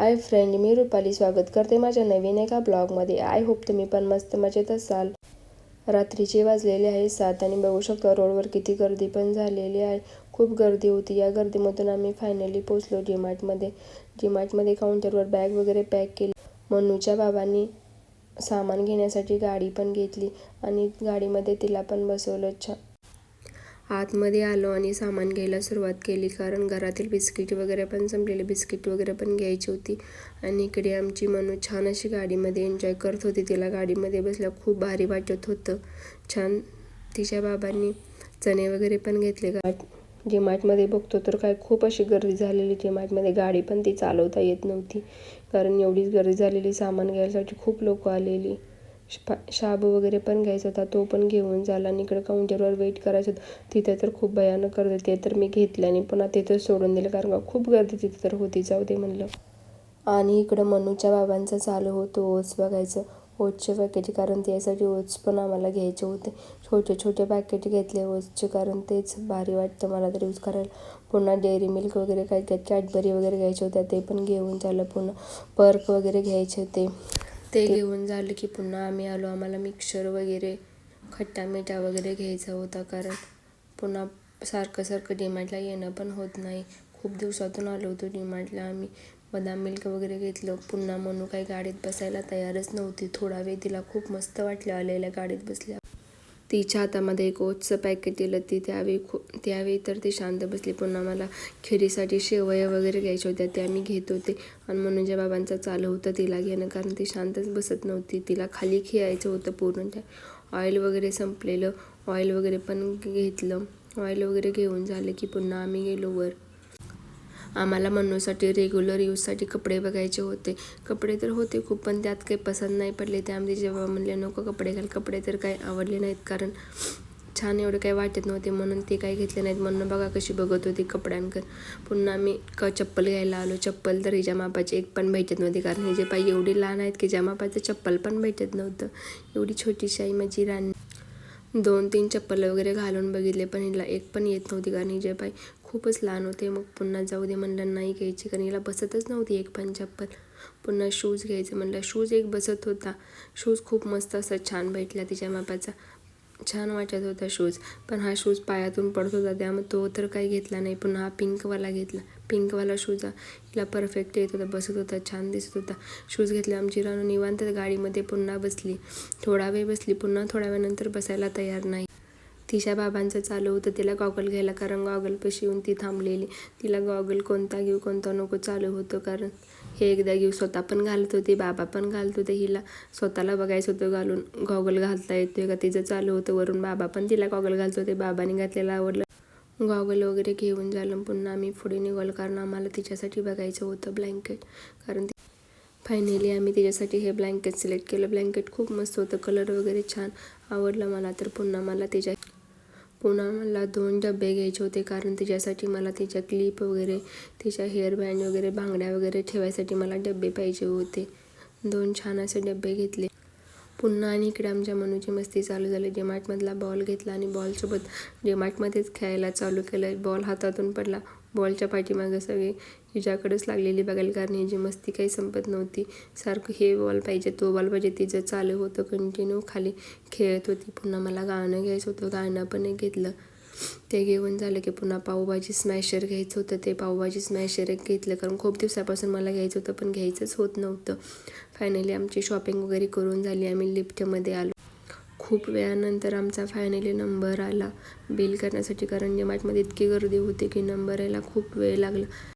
Hi friend मी रुपाली स्वागत करते माझ्या नवीन एका ब्लॉगमध्ये. आय होप तुम्ही पण मस्त मजेत असाल. रात्रीचे वाजलेले आहे सात आणि बघू शकतो रोडवर किती गर्दी पण झालेली आहे. खूप गर्दी होती. या गर्दीमधून आम्ही फायनली पोचलो डीमार्टमध्ये डीमार्टमध्ये काउंटरवर बॅग वगैरे पॅक केली. मनूच्या बाबांनी सामान घेण्यासाठी गाडी पण घेतली आणि गाडीमध्ये तिला पण बसवलं छान आतमध्ये आलो आणि सामान घ्यायला सुरुवात केली. कारण घरातील बिस्किट वगैरे पण संपलेली. बिस्किट वगैरे पण घ्यायची होती. आणि इकडे आमची मनू छान अशी गाडीमध्ये एन्जॉय करत होती. तिला गाडीमध्ये बसल्या खूप भारी वाटत होतं. छान तिच्या बाबांनी चणे वगैरे पण घेतले. गा डीमार्टमध्ये बघतो तर काय खूप अशी गर्दी झालेली. डीमार्टमध्ये गाडी पण ती चालवता येत नव्हती. कारण एवढीच गर्दी झालेली. सामान घ्यायसाठी खूप लोक आलेली. शा शाब वगैरे पण घ्यायचा होता. तो पण घेऊन झाला आणि इकडे काउंटरवर वेट करायचं होतं. तिथे तर खूप भयानक गर्दी ते तर मी घेतलं आणि पुन्हा तिथं सोडून दिलं. कारण का खूप गर्दी तिथे तर होती. जाऊ दे म्हणलं. आणि इकडं मनूच्या बाबांचा चालू होतो ओस बघायचं. ओट्सचे पॅकेट कारण त्यासाठी ओट्स पण आम्हाला घ्यायचे होते. छोटे छोटे पॅकेट घेतले ओट्सचे कारण तेच भारी वाटतं मला तर यूज करायला. पुन्हा डेअरी मिल्क वगैरे काय कॅडबरी वगैरे घ्यायचे होत्या ते पण घेऊन झालं. पुन्हा पर्क वगैरे घ्यायचे होते. ते घेऊन झालं की पुन्हा आम्ही आलो. आम्हाला मिक्सर वगैरे खट्टा मिठा वगैरे घ्यायचा होता कारण पुन्हा सारखं सारखं डीमार्टला येणं पण होत नाही. खूप दिवसातून आलो होतो डीमार्टला आम्ही बदाम मिल्क वगैरे घेतलं. पुन्हा म्हणून काही गाडीत बसायला तयारच नव्हती. थोडा वेळ तिला खूप मस्त वाटलं आलेल्या गाडीत बसल्या तिच्या हातामध्ये एक ओटचं पॅकेट दिलं. ती त्यावेळी खूप त्यावेळी तर ती शांत बसली. पुन्हा मला खिरीसाठी शेवया वगैरे घ्यायच्या होत्या. त्या मी घेत होते. आणि म्हणून ज्या बाबांचं चालू होतं तिला घेणं कारण ती शांतच बसत नव्हती. तिला खाली खेळायचं होतं पूर्ण. त्या ऑइल वगैरे संपलेलं. ऑइल वगैरे पण घेतलं. ऑइल वगैरे घेऊन झालं की पुन्हा आम्ही गेलो वर. आम्हाला मनूसाठी रेग्युलर यूजसाठी कपडे बघायचे होते. कपडे तर होते खूप पण त्यात काही पसंत नाही पडले. त्यामध्ये जेव्हा म्हणले नको कपडे घाल कपडे तर काही आवडले नाहीत कारण छान एवढे काही वाटत नव्हते. म्हणून ते काही घेतले नाहीत. म्हणून बघा कशी बघत होती कपड्यांकर पुन्हा आम्ही क चप्पल घ्यायला आलो. चप्पल तर हिच्या मापाची एक पण भेटत नव्हती कारण हिचे पाय एवढी लहान आहेत की ज्या मापाचं चप्पल पण भेटत नव्हतं. एवढी छोटीशी आई माझी राणी. दोन तीन चप्पल वगैरे घालून बघितले पण हिला एक पण येत नव्हती कारण हिचे पाय खूपच लहान होते. मग पुन्हा जाऊ दे म्हणलं नाही घ्यायची कारण हिला बसतच नव्हती एक पण चप्पल पुन्हा शूज घ्यायचं म्हणलं. शूज एक बसत होता. शूज खूप मस्त असा छान भेटला तिच्या मापाचा छान वाटत होता शूज पण हा शूज पायातून पडत होता त्यामुळे तो तर काही घेतला नाही. पुन्हा हा पिंकवाला घेतला. पिंकवाला शूज हिला परफेक्ट येत होता बसत होता छान दिसत होता. शूज घेतला आमची रानू निवांत गाडीमध्ये पुन्हा बसली. थोडा वेळ बसली पुन्हा थोड्या वेळानंतर बसायला तयार नाही. तिच्या बाबांचं चालू होतं. तिला गॉगल घ्यायला कारण गॉगलपाशी येऊन ती थांबलेली. तिला गॉगल कोणता घेऊ कोणता नको चालू होतं. कारण हे एकदा घेऊ स्वतः पण घालत होती बाबा पण घालत होते. हिला स्वतःला बघायचं होतं घालून गॉगल घालता येतोय का? तिचं चालू होतं. वरून बाबा पण तिला गॉगल घालत होते. बाबाने घातलेलं आवडलं. गॉगल वगैरे घेऊन झालं. पुन्हा आम्ही पुढे निघालो कारण आम्हाला तिच्यासाठी बघायचं होतं ब्लँकेट. कारण फायनली आम्ही तिच्यासाठी हे ब्लँकेट सिलेक्ट केलं. ब्लँकेट खूप मस्त होतं. कलर वगैरे छान आवडलं मला. तर पुन्हा मला तिच्या पुन्हा मला दोन डबे घ्यायचे होते कारण तिच्यासाठी मला तिच्या क्लिप वगैरे तिच्या हेअर बँड वगैरे बांगड्या वगैरे ठेवायसाठी मला डबे पाहिजे होते. दोन छान असे डबे घेतले. पुन्हा आणि इकडे आमच्या मनूची मस्ती चालू झाली. डेमार्टमधला बॉल घेतला आणि बॉलसोबत डेमार्टमध्येच खेळायला चालू केलं. बॉल हातातून पडला. बॉलच्या पाठीमागं सगळी हिच्याकडेच लागलेली बघायला कारण जी मस्ती काही संपत नव्हती. सारखं हे बॉल पाहिजे तो बॉल पाहिजे तिचं चालू होतं कंटिन्यू खाली खेळत होती. पुन्हा मला गाणं घ्यायचं होतं गाणं पण एक घेतलं. ते घेऊन झालं की पुन्हा पावभाजी स्मॅशर घ्यायचं होतं ते पावभाजी स्मॅशर एक घेतलं. कारण खूप दिवसापासून मला घ्यायचं होतं पण घ्यायचंच होत नव्हतं. फायनली आमची शॉपिंग वगैरे करून झाली आम्ही लिफ्टमध्ये आलो. खूप वेळानंतर आमचा फायनली नंबर आला. बिल करण्यासाठी कारण डिमार्टमध्ये इतकी गर्दी होती की नंबर यायला खूप वेळ लागला.